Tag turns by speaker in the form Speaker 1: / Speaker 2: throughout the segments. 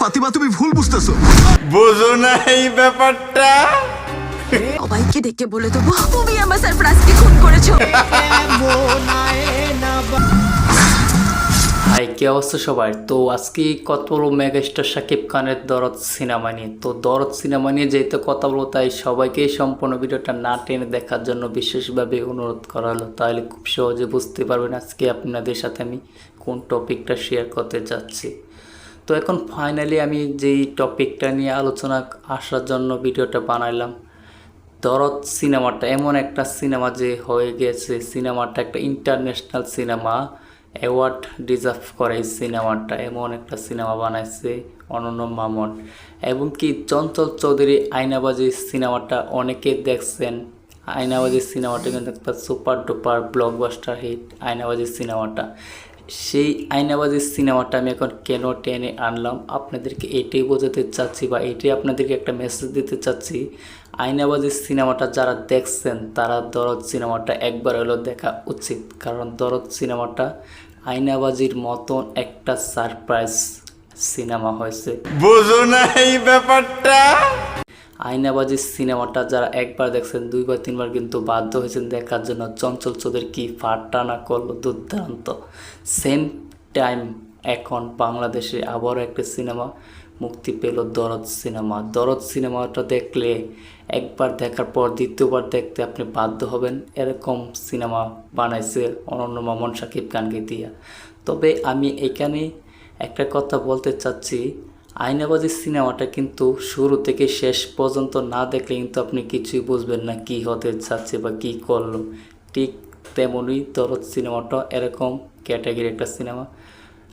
Speaker 1: ফাতিমা তুমি ভুল বুঝতেছো।
Speaker 2: বোঝো না এই ব্যাপারটা।
Speaker 3: সবাইকে ডেকে বলে দেবো তুমি আমার সারপ্রাইজকে খুন করেছ।
Speaker 4: হাই কি অবস্থা সবার তো আজকে কত বড় মেগাস্টার শাকিব খানের দরদ সিনেমা নিয়ে। তো দরদ সিনেমা নিয়ে যেহেতু কথা বলব তাই সবাইকে সম্পূর্ণ ভিডিওটা না টেনে দেখার জন্য বিশেষভাবে অনুরোধ করা হলো। তাহলে খুব সহজে বুঝতে পারবেন আজকে আপনাদের সাথে আমি কোন টপিকটা শেয়ার করতে যাচ্ছি। তো এখন ফাইনালি আমি যেই টপিকটা নিয়ে আলোচনা আসার জন্য ভিডিওটা বানাইলাম, দরদ সিনেমাটা, এমন একটা সিনেমা যে হয়ে গেছে, সিনেমাটা একটা ইন্টারন্যাশনাল সিনেমা অ্যাওয়ার্ড ডিজার্ভ করে এই সিনেমাটা, এমন একটা সিনেমা বানাইছে অনন্য মামন। এবং কি চঞ্চল চৌধুরী আয়নাবাজি সিনেমাটা অনেকে দেখছেন আয়নাবাজি সিনেমাটা কিন্তু একটা super duper blockbuster hit Aynabaji সিনেমাটা। সেই আয়নাবাজির সিনেমাটা আমি এখন কেন টেনে আনলাম? আপনাদেরকে এটাই বোঝাতে চাচ্ছি বা এটাই আপনাদেরকে একটা মেসেজ দিতে চাচ্ছি। আয়নাবাজির সিনেমাটা যারা দেখছেন, তারা দরদ সিনেমাটা একবার হলেও দেখা উচিত। কারণ দরদ সিনেমাটা আয়নাবাজির মতন একটা সারপ্রাইজ সিনেমা হয়েছে।
Speaker 2: বোঝো না এই ব্যাপারটা?
Speaker 4: আয়নাবাজি সিনেমাটা যারা একবার দেখছেন, দুইবার, তিনবার কিন্তু বাধ্য হয়েছেন দেখার জন্য। চঞ্চল চোদের কি ফাটানা করল দুর্দান্ত। সেম টাইম এখন বাংলাদেশে আবারও একটা সিনেমা মুক্তি পেল, দরদ সিনেমা। দরদ সিনেমাটা দেখলে একবার দেখার পর দ্বিতীয়বার দেখতে আপনি বাধ্য হবেন। এরকম সিনেমা বানাইছে অনন্য মামন সাকিব খানকে দিয়া। তবে আমি এখানে একটা কথা বলতে চাচ্ছি আয়নাবাজি সিনেমাটা কিন্তু শুরু থেকে শেষ পর্যন্ত না দেখলে কিন্তু আপনি কিছুই বুঝবেন না কি হতে চাচ্ছে বা কি করল। ঠিক তেমনই দরদ সিনেমাটা এরকম ক্যাটাগরি একটা সিনেমা।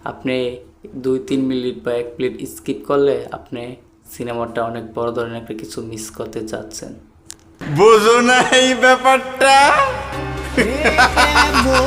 Speaker 4: আপনি দুই তিন মিনিট বা এক প্লেট স্কিপ করলে আপনি সিনেমাটা অনেক বড় ধরনের একটা কিছু মিস করতে চাচ্ছেন।
Speaker 2: বোঝো না এই ব্যাপারটা।